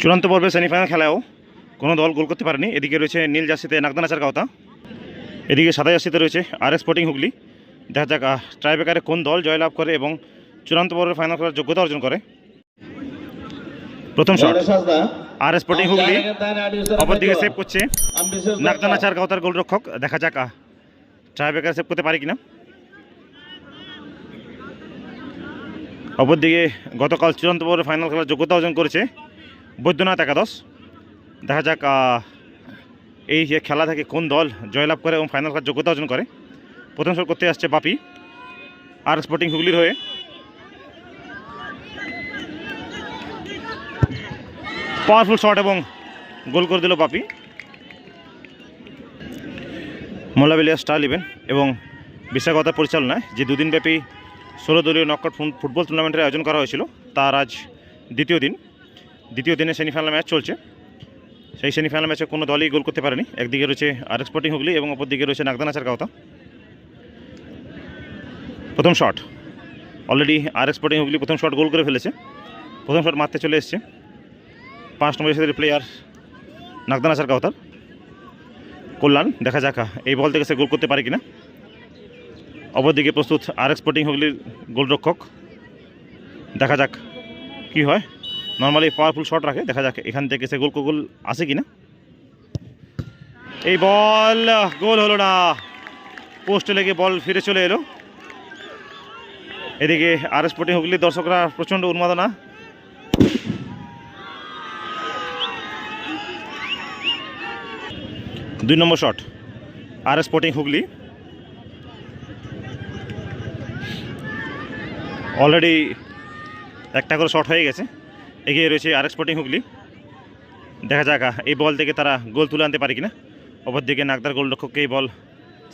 চূড়ান্ত পর্বে সেমিফাইনাল খেলায়ও কোনো দল গোল করতে পারেনি। এদিকে রয়েছে নীল জার্সিতে নাগদানাচার কাওতা এদিকে সাদা জার্সিতে রয়েছে আর এস স্পোর্টিং হুগলি। দেখা যাক ট্রাইবেকারে কোন দল জয়লাভ করে এবং চূড়ান্ত পর্বে ফাইনাল খেলার যোগ্যতা অর্জন করে। প্রথম shot R S sporting Hooghly. অপর দিকে সেভ করছে নাগদানাচার কাওতার গোলরক্ষক। দেখা যাক ট্রাইবেকার সেভ করতে পারে কিনা। অপরদিকে গতকাল চূড়ান্ত পর্বে ফাইনাল খেলার যোগ্যতা অর্জন করেছে বৈদ্যনাথ একাদশ। দেখা যাক এই যে খেলা থেকে কোন দল জয়লাভ করে এবং ফাইনাল খেলার যোগ্যতা অর্জন করে। প্রথম শট করতে আসছে বাপি, আর স্পোর্টিং হুগলির হয়ে। পাওয়ারফুল শট এবং গোল করে দিল বাপি। মোল্লাবেলিয়া স্টার ইলেভেন এবং বিশাখাগতার পরিচালনায় যে দুদিনব্যাপী ষোলো দলীয় ফুট- ফুটবল টুর্নামেন্টের আয়োজন করা হয়েছিল, তার আজ দ্বিতীয় দিন। দ্বিতীয় দিনে সেমিফাইনাল ম্যাচ চলছে। সেই সেমিফাইনাল ম্যাচে কোনো দলই গোল করতে পারেনি। একদিকে রয়েছে আর স্পোর্টিং হুগলি এবং অপর দিকে রয়েছে নাগদানাচার কাওতা। প্রথম shot already R sporting Hooghly প্রথম শট গোল করে ফেলেছে। প্রথম শট মারতে চলে এসছে। পাঁচ নম্বর সাথে প্লেয়ার নাগদানাচার কাওতার। কল্যাণ, দেখা যাক, এই বল থেকে সে গোল করতে পারে কিনা। অপরদিকে প্রস্তুত আর স্পোর্টিং হুগলির গোলরক্ষক। দেখা যাক কি হয়। নর্মালি পাওয়ারফুল শট রাখে, দেখা যাক এখান থেকে সে গোল গোল আসে কি না এই বল গোল হলো না। পোস্টে লেগে বল ফিরে চলে এলো। এদিকে আর স্পোর্টিং হুগলির দর্শকরা প্রচণ্ড উন্মাদনা। দুই number shot R sporting Hooghly. Already একটা করে শট হয়ে গেছে। এগিয়ে রয়েছে আর স্পোর্টিং হুগলি। দেখা যাক এই বল থেকে তারা গোল তুলে আনতে পারে কিনা। অপরদিকে নাগদার গোলরক্ষককে এই বল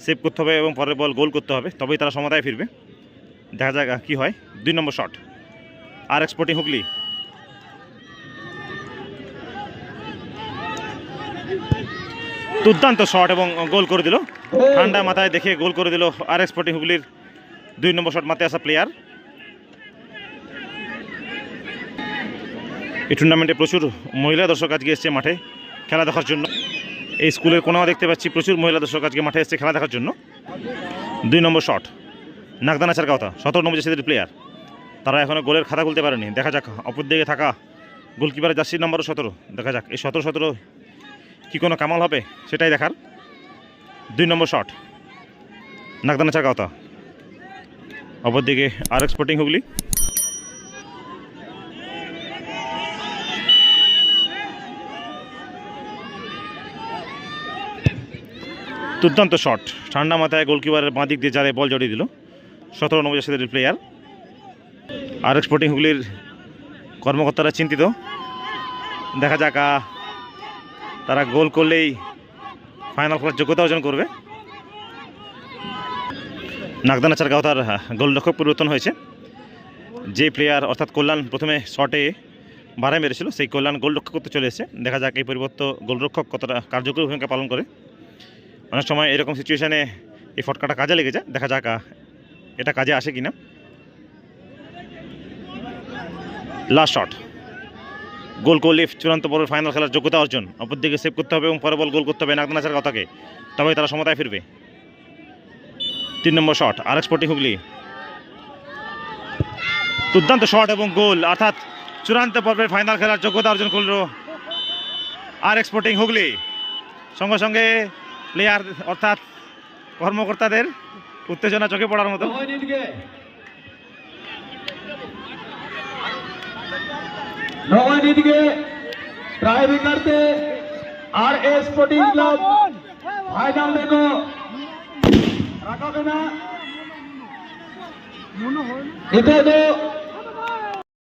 সেভ করতে হবে এবং পরের বল গোল করতে হবে, তবেই তারা সমতায় ফিরবে। দেখা যাক কি হয়। দুই number shot R sporting Hooghly. দুর্দান্ত শট এবং গোল করে দিল। ঠান্ডা মাথায় দেখে গোল করে দিল আর স্পোর্টিং হুগলির দুই নম্বর শট মাথায় আসা প্লেয়ার এই টুর্নামেন্টে প্রচুর মহিলা দর্শক আজকে এসছে মাঠে খেলা দেখার জন্য। এই স্কুলের কোনাও দেখতে পাচ্ছি প্রচুর মহিলা দর্শক আজকে মাঠে এসছে খেলা দেখার জন্য। দুই নম্বর শট নাগদানাচার কথা সতেরো নম্বর জার্সিদের প্লেয়ার তারা এখনও গোলের খাতা খুলতে পারেনি। দেখা যাক, অপর দিকে থাকা গোলকিপারের জার্সির নম্বরও সতেরো। দেখা যাক, এই সতেরো সতেরো কি কোনো কামাল হবে সেটাই দেখার। দুই নম্বর শট নাগদানাচার কথা অপরদিকে আর স্পোর্টিং হুগলি। দুর্দান্ত শট ঠান্ডা মাথায় গোলকিপারের বাঁ দিক দিয়ে জালে বল জড়িয়ে দিল। সতেরো নম্বর জার্সিদের প্লেয়ার আর স্পোর্টিং হুগলির কর্মকর্তারা চিন্তিত। দেখা যাক তারা গোল করলেই ফাইনাল খেলার যোগ্যতা অর্জন করবে। নাগদানাচার গাঁও তার গোলরক্ষক পরিবর্তন হয়েছে। যে প্লেয়ার অর্থাৎ কল্যাণ প্রথমে শটে বাড়াই মেরেছিল, সেই কল্যাণ গোলরক্ষক করতে চলে এসেছে। দেখা যাক এই পরিবর্তন গোলরক্ষক কতটা কার্যকরী ভূমিকা পালন করে। অনেক সময় এরকম সিচুয়েশানে এই ফটকাটা কাজে লেগে যায় দেখা যাক এটা কাজে আসে কিনা। লাস্ট শট গোল করলে চূড়ান্ত পর্বের ফাইনাল খেলার যোগ্যতা অর্জন। অপরদিকে সেভ করতে হবে এবং পরে বল গোল করতে হবে নাগনাচার কথাকে। তবেই তারা সমতায় ফিরবে। তিন number shot R sporting Hooghly. দুর্দান্ত শট এবং গোল অর্থাৎ চূড়ান্ত পর্বের ফাইনাল খেলার যোগ্যতা অর্জন করল আর স্পোর্টিং হুগলি। সঙ্গে সঙ্গে প্লেয়ার অর্থাৎ কর্মকর্তাদের উত্তেজনা চোখে পড়ার মতো। নবানীদিকে R S sporting club final দেখো। রাখাবে না। এটা তো